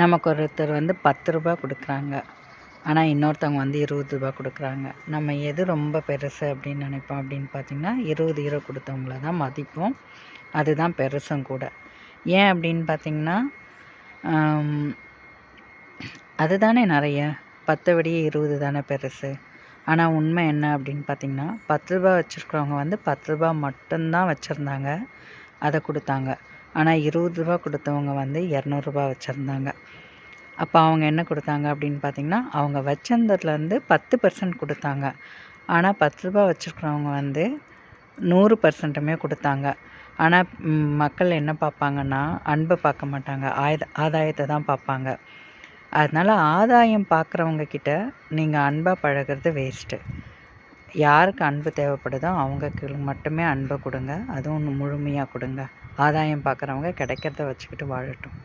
நமக்கு ஒருத்தர் வந்து பத்து ரூபா கொடுக்குறாங்க. ஆனால் இன்னொருத்தவங்க வந்து இருபது ரூபா கொடுக்குறாங்க. நம்ம எது ரொம்ப பெருசு அப்படின்னு நினைப்போம் அப்படின்னு பார்த்திங்கன்னா இருபது ஈரோ கொடுத்தவங்கள தான் மதிப்போம். அதுதான் பெருசும் கூட. ஏன் அப்படின்னு பார்த்திங்கன்னா அதுதானே நிறைய. பத்தை விடையே இருபது தானே பெருசு. ஆனால் உண்மை என்ன அப்படின்னு பார்த்திங்கன்னா பத்து ரூபா வச்சுருக்கிறவங்க வந்து பத்து ரூபா மட்டும்தான் வச்சுருந்தாங்க. அதை கொடுத்தாங்க. ஆனால் இருபது ரூபா கொடுத்தவங்க வந்து இரநூறுபா வச்சுருந்தாங்க. அப்போ அவங்க என்ன கொடுத்தாங்க அப்படின்னு பார்த்தீங்கன்னா அவங்க வச்சிருந்ததுலேருந்து பத்து பர்சன்ட் கொடுத்தாங்க. ஆனால் பத்து ரூபா வச்சுருக்கிறவங்க வந்து நூறு பர்சன்ட்டுமே கொடுத்தாங்க. ஆனால் மக்கள் என்ன பார்ப்பாங்கன்னா அன்பை பார்க்க மாட்டாங்க. ஆயுத ஆதாயத்தை தான் பார்ப்பாங்க. அதனால் ஆதாயம் பார்க்குறவங்க கிட்ட நீங்கள் அன்பாக பழகிறது வேஸ்ட்டு யாருக்கு அன்பு தேவைப்படுதோ அவங்களுக்கு மட்டுமே அன்பை கொடுங்க. அதுவும் முழுமையாக கொடுங்க. ஆதாயம் பார்க்குறவங்க கிடைக்கிறத வச்சுக்கிட்டு வாழட்டும்.